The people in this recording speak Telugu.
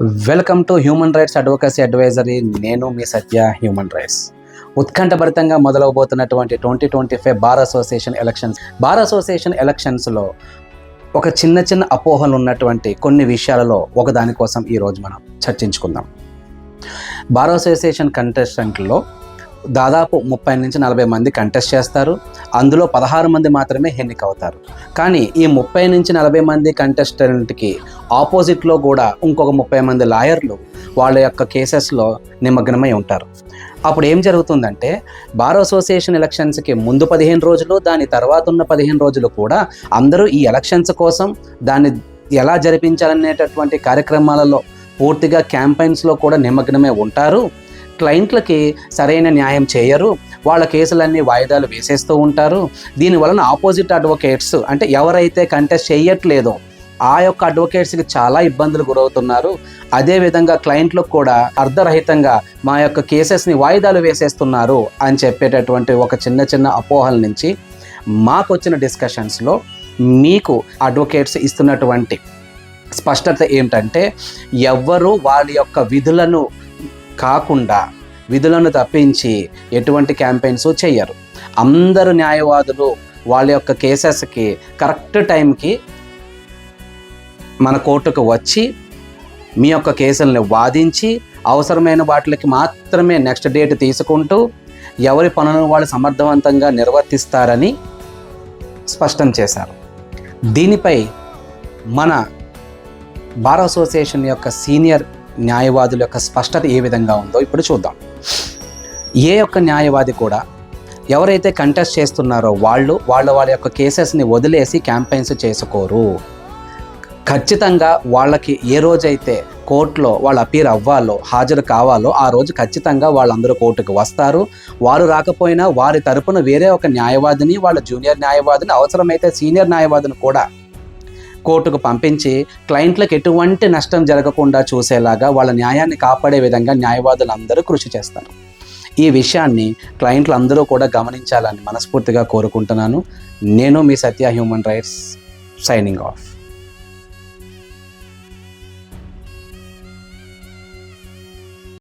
Welcome to human rights advocacy advisory. నేను మీ సత్య హ్యూమన్ రైట్స్. ఉత్కంఠభరితంగా మొదలవబోతున్నటువంటి twenty twenty five bar association elections. Bar association ఎలక్షన్స్లో ఒక చిన్న చిన్న అపోహలు ఉన్నటువంటి కొన్ని విషయాలలో ఒకదానికోసం ఈరోజు మనం చర్చించుకుందాం. బార్ అసోసియేషన్ కంటెస్టెంట్లో దాదాపు ముప్పై నుంచి నలభై మంది కంటెస్ట్ చేస్తారు. అందులో పదహారు మంది మాత్రమే ఎన్నిక అవుతారు కానీ ఈ ముప్పై నుంచి నలభై మంది కంటెస్టెంట్కి ఆపోజిట్లో కూడా ఇంకొక ముప్పై మంది లాయర్లు వాళ్ళ యొక్క కేసెస్లో నిమగ్నమై ఉంటారు. అప్పుడు ఏం జరుగుతుందంటే బార్ అసోసియేషన్ ఎలక్షన్స్కి ముందు పదిహేను రోజులు దాని తర్వాత ఉన్న పదిహేను రోజులు కూడా అందరూ ఈ ఎలక్షన్స్ కోసం దాన్ని ఎలా జరిపించాలనేటటువంటి కార్యక్రమాలలో పూర్తిగా క్యాంపెయిన్స్లో కూడా నిమగ్నమే ఉంటారు. క్లయింట్లకి సరైన న్యాయం చేయరు. వాళ్ళ కేసులన్నీ వాయిదాలు వేసేస్తూ ఉంటారు. దీని వలన ఆపోజిట్ అడ్వకేట్స్ అంటే ఎవరైతే కంటెస్ట్ చేయట్లేదో ఆ యొక్క అడ్వకేట్స్కి చాలా ఇబ్బందులు గురవుతున్నారు. అదేవిధంగా క్లయింట్లకు కూడా అర్ధరహితంగా మా యొక్క కేసెస్ని వాయిదాలు వేసేస్తున్నారు అని చెప్పేటటువంటి ఒక చిన్న చిన్న అపోహల నుంచి మాకు వచ్చిన డిస్కషన్స్లో మీకు అడ్వకేట్స్ ఇస్తున్నటువంటి స్పష్టత ఏమిటంటే ఎవ్వరూ వాళ్ళ యొక్క విధులను కాకుండా విధులను తప్పించి ఎటువంటి క్యాంపెయిన్స్ చేయరు అందరు న్యాయవాదులు వాళ్ళ యొక్క కేసెస్కి కరెక్ట్ టైంకి మన కోర్టుకు వచ్చి మీ యొక్క కేసుల్ని వాదించి అవసరమైన వాటికి మాత్రమే నెక్స్ట్ డేట్ తీసుకుంటూ ఎవరి పనులను వాళ్ళు సమర్థవంతంగా నిర్వర్తిస్తారని స్పష్టం చేశారు. దీనిపై మన బార్ అసోసియేషన్ యొక్క సీనియర్ న్యాయవాదుల యొక్క స్పష్టత ఏ విధంగా ఉందో ఇప్పుడు చూద్దాం. ఏ యొక్క న్యాయవాది కూడా ఎవరైతే కంటెస్ట్ చేస్తున్నారో వాళ్ళు వాళ్ళ వాళ్ళ యొక్క కేసెస్ని వదిలేసి క్యాంపెయిన్స్ చేసుకోరు. ఖచ్చితంగా వాళ్ళకి ఏ రోజైతే కోర్టులో వాళ్ళు అపీర్ అవ్వాలో హాజరు కావాలో ఆ రోజు ఖచ్చితంగా వాళ్ళందరూ కోర్టుకు వస్తారు. వారు రాకపోయినా వారి తరపున వేరే ఒక న్యాయవాదిని వాళ్ళ జూనియర్ న్యాయవాదిని అవసరమైతే సీనియర్ న్యాయవాదిని కూడా కోర్టుకు పంపించి క్లయింట్లకు ఎటువంటి నష్టం జరగకుండా చూసేలాగా వాళ్ళ న్యాయాన్ని కాపాడే విధంగా న్యాయవాదులు అందరూ కృషి చేస్తారు. ఈ విషయాన్ని క్లయింట్లు అందరూ కూడా గమనించాలని మనస్ఫూర్తిగా కోరుకుంటున్నాను. నేను మీ Satya human rights signing off.